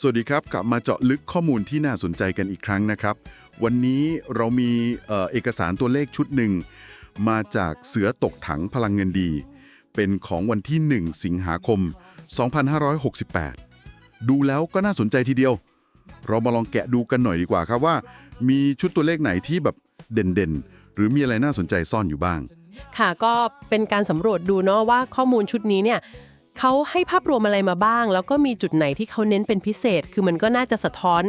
สวัสดีครับ กลับมาเจาะลึกข้อมูลที่น่าสนใจกันอีกครั้งนะครับ วันนี้เรามีเอ่อเอกสารตัวเลขชุดหนึ่ง มาจากเสือตกถังพลังเงินดี เป็นของวันที่ 1 สิงหาคม 2568 ดูแล้วก็น่าสนใจทีเดียว เรามาลองแกะดูกันหน่อยดีกว่าครับว่า มีชุดตัวเลขไหนที่แบบเด่นๆ หรือมีอะไรน่าสนใจซ่อนอยู่บ้าง ค่ะก็เป็นการสำรวจดูเนาะว่าข้อมูลชุดนี้เนี่ย เขาให้ภาพรวมอะไรมาบ้าง แล้วก็มีจุดไหนที่เขาเน้นเป็นพิเศษ คือมันก็น่าจะสะท้อน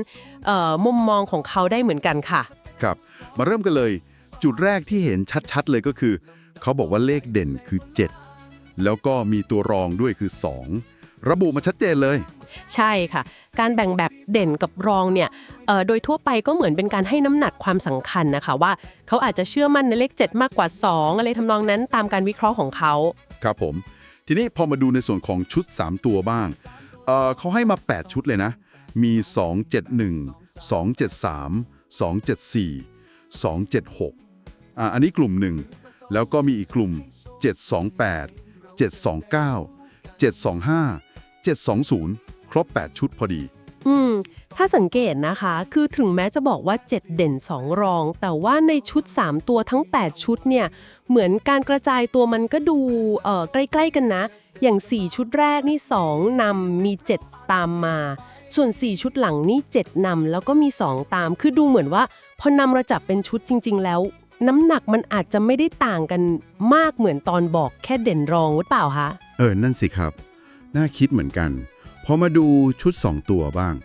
เออมุมมองของเขาได้เหมือนกันค่ะ ครับ มาเริ่มกันเลย จุดแรกที่เห็นชัดๆเลยก็คือ เขาบอกว่าเลขเด่นคือ 7 แล้วก็มีตัวรองด้วยคือ 2 ระบุมาชัดเจนเลย ใช่ค่ะ การแบ่งแบบเด่นกับรองเนี่ยเอ่อโดยทั่วไปก็เหมือนเป็นการให้น้ำหนักความสำคัญนะคะว่าเขาอาจจะเชื่อมั่นในเลข 7 มากกว่า 2 อะไรทำนองนั้นตามการวิเคราะห์ของเขา ครับผม ทีนี้พอมาดูในส่วนของชุด 3 ตัวบ้างเเขาให้มา 8 ชุดเลยนะ มี 271 273 274 276อ่าอันนี้กลุ่มหนึ่งแล้วก็มีอีกกลุ่ม 728 729 725 720 ครบ 8 ชุดพอดี อืม ถ้าสังเกตนะคะ คือถึงแม้จะบอกว่า 7 เด่น 2 รอง แต่ว่าในชุด 3 ตัวทั้ง 8 ชุดเนี่ย เหมือนการกระจายตัวมันก็ดูเอ่อใกล้ ๆ กันนะ อย่าง 4 ชุดแรกนี่ 2นำมี 7 ตามมา ส่วน 4 ชุดหลังนี่ 7นำแล้วก็มี 2 ตาม คือดูเหมือนว่า พอนำเราจับเป็นชุดจริง ๆ แล้ว น้ำหนักมันอาจจะไม่ได้ต่างกันมากเหมือนตอนบอกแค่เด่นรองหรือเปล่าคะ เออ นั่นสิครับ น่าคิดเหมือนกัน พอมาดูชุด 2 ตัวบ้าง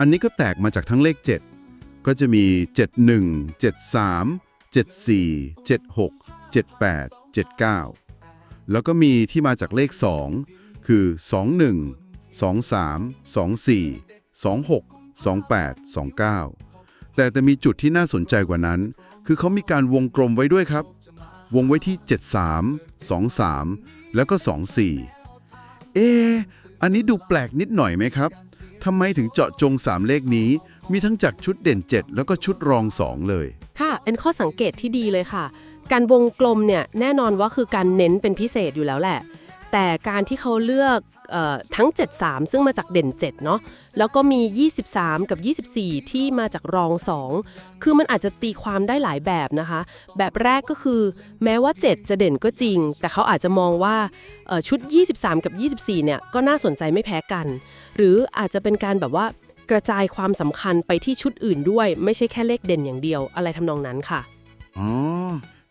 อันนี้ก็แตกมาจากทั้งเลข 7 ก็จะมี 71 73 74 76 78 79 แล้วก็มีที่มาจากเลข 2 คือ 21 23 24 26 28 29 แต่แต่มีจุดที่น่าสนใจกว่านั้น คือเขามีการวงกลมไว้ด้วยครับ วงไว้ที่ 73 23 แล้วก็ 24 เอะอันนี้ดูแปลกนิดหน่อยไหมครับำไมถึงเจาะจง 3 เลขนี้ มีทั้งจากชุดเด่น 7 แล้วก็ชุดรอง 2 เลย ค่ะเป็นข้อสังเกตที่ดีเลยค่ะ การวงกลมเนี่ยแน่นอนว่าคือการเน้นเป็นพิเศษอยู่แล้วแหละ แต่การที่เขาเลือกเออทั้ง 73 ซึ่งมาจากเด่น 7 เนาะแล้วก็มี 23 กับ 24 ที่มาจากรอง 2 คือมันอาจจะตีความได้หลายแบบนะคะ แบบแรกก็คือแม้ว่า 7 จะเด่นก็จริง แต่เขาอาจจะมองว่าเอ่อชุด 23 กับ 24 เนี่ยก็น่าสนใจไม่แพ้กัน หรืออาจจะเป็นการแบบว่ากระจายความสำคัญไปที่ชุดอื่นด้วย ไม่ใช่แค่เลขเด่นอย่างเดียวอะไรทำนองนั้นค่ะ อ๋อ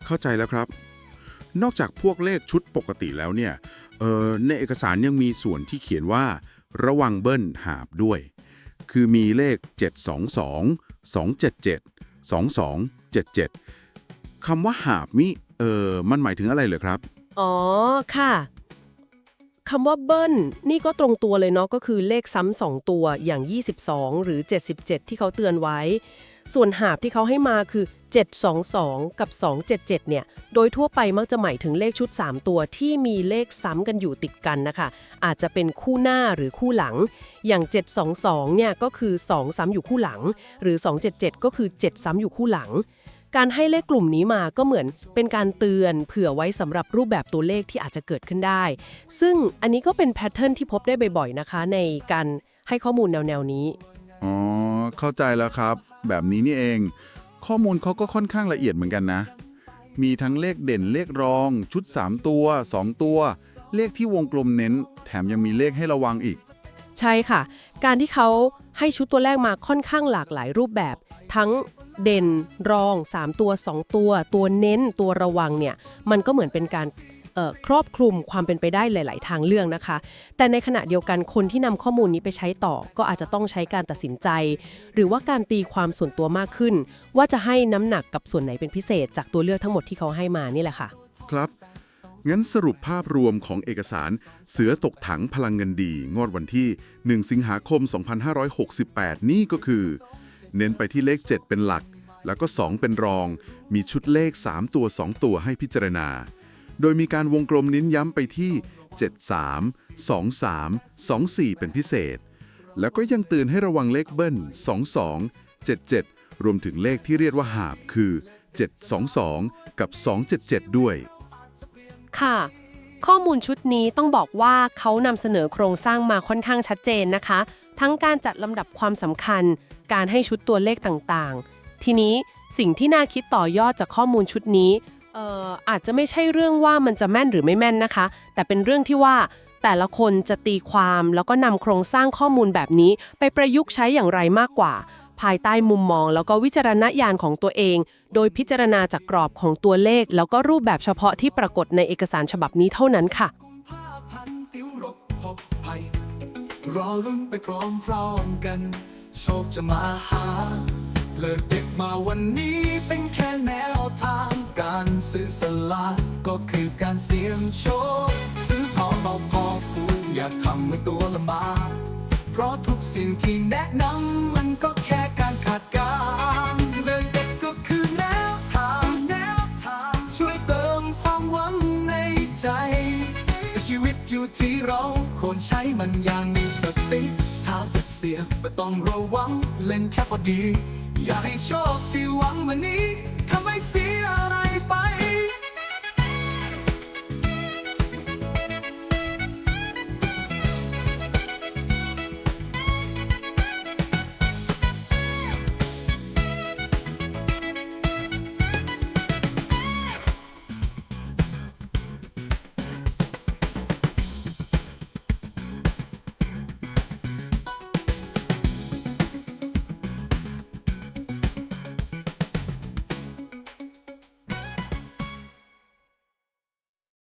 เข้าใจแล้วครับ นอกจากพวกเลขชุดปกติแล้วเนี่ยเออในเอกสารยังมีส่วนที่เขียนว่า ระวังเบิ้ลหาบด้วย คือมีเลข 722 277 2277คำว่าหาบนี่เออมันหมายถึงอะไรเหรอครับ อ๋อค่ะ คำว่าเบิ้ลนี่ก็ตรงตัวเลยเนาะก็คือเลขซ้ำสองตัวอย่าง 22 หรือ 77 ที่เขาเตือนไว้ ส่วนหาบที่เขาให้มาคือ 722 กับ 277 เนี่ย โดยทั่วไปมักจะหมายถึงเลขชุด 3 ตัวที่มีเลขซ้ำกันอยู่ติดกันนะคะ อาจจะเป็นคู่หน้าหรือคู่หลัง อย่าง 722 เนี่ยก็คือ 2 ซ้ำอยู่คู่หลัง หรือ 277 ก็คือ 7 ซ้ำอยู่คู่หลัง การให้เลขกลุ่มนี้มาก็เหมือนเป็นการเตือนเผื่อไว้สำหรับรูปแบบตัวเลขที่อาจจะเกิดขึ้นได้ ซึ่งอันนี้ก็เป็นแพทเทิร์นที่พบได้บ่อยๆนะคะ ในการให้ข้อมูลแนวๆนี้ อ๋อ เข้าใจแล้วครับ แบบนี้นี่เอง ข้อมูลเขาก็ค่อนข้างละเอียดเหมือนกันนะ มีทั้งเลขเด่นเลขรอง ชุด 3 ตัว 2 ตัว เลขที่วงกลมเน้น แถมยังมีเลขให้ระวังอีก ใช่ค่ะ การที่เขาให้ชุดตัวแรกมาค่อนข้างหลากหลายรูปแบบ ทั้ง เด่นรอง 3 ตัว 2 ตัว ตัวเน้นตัวระวังเนี่ยมันก็เหมือนเป็นการครอบคลุมความเป็นไปได้หลาย ๆ ทางเรื่องนะคะ แต่ในขณะเดียวกันคนที่นำข้อมูลนี้ไปใช้ต่อ ก็อาจจะต้องใช้การตัดสินใจ หรือว่าการตีความส่วนตัวมากขึ้น ว่าจะให้น้ำหนักกับส่วนไหนเป็นพิเศษ จากตัวเลือกทั้งหมดที่เขาให้มานี่แหละค่ะ ครับงั้นสรุปภาพรวมของเอกสาร เสือตกถังพลังเงินดี งวดวันที่ 1 สิงหาคม 2568 นี่ก็คือ เน้นไปที่เลข 7 เป็นหลัก แล้วก็ 2 เป็นรอง มีชุดเลข 3 ตัว 2 ตัวให้พิจารณา โดยมีการวงกลมเน้นย้ำไปที่ 73 23 24 เป็นพิเศษ แล้วก็ยังเตือนให้ระวังเลขเบิ้ล 22 77 รวมถึงเลขที่เรียกว่าหาบคือ 722 กับ 277 ด้วย ค่ะ ข้อมูลชุดนี้ต้องบอกว่าเขานำเสนอโครงสร้างมาค่อนข้างชัดเจนนะคะ ทั้งการจัดลำดับความสำคัญ การให้ชุดตัวเลขต่างๆ ทีนี้สิ่งที่น่าคิดต่อยอดจากข้อมูลชุดนี้อออาจจะไม่ใช่เรื่องว่ามันจะแม่นหรือไม่แม่นนะคะ แต่เป็นเรื่องที่ว่าแต่ละคนจะตีความแล้วก็นำโครงสร้างข้อมูลแบบนี้ ไปประยุกต์ใช้อย่างไรมากกว่า ภายใต้มุมมองแล้วก็วิจารณญาณของตัวเอง โดยพิจารณาจากกรอบของตัวเลข แล้วก็รูปแบบเฉพาะที่ปรากฏในเอกสารฉบับนี้เท่านั้นค่ะรอลุ้นไปพร้อมๆกัน โชคจะมาหา เลิกเด็กมาวันนี้เป็นแค่แนวทางการซื้อสลากก็คือการเสี่ยงโชค ซื้อพอเบาพอคูณอย่าทำให้ตัวละบากเพราะทุกสิ่งที่แนะนำมันก็แค่การคาดการเลิกเด็กก็คือแนวทางแนวทางช่วยเติมความหวังในใจแต่ชีวิตอยู่ที่เราควรใช้มันอย่างมี สียไม่ต้องระวังเล่นแค่พอดี อยากให้โชคที่หวังวันนี้ทำให้เสีย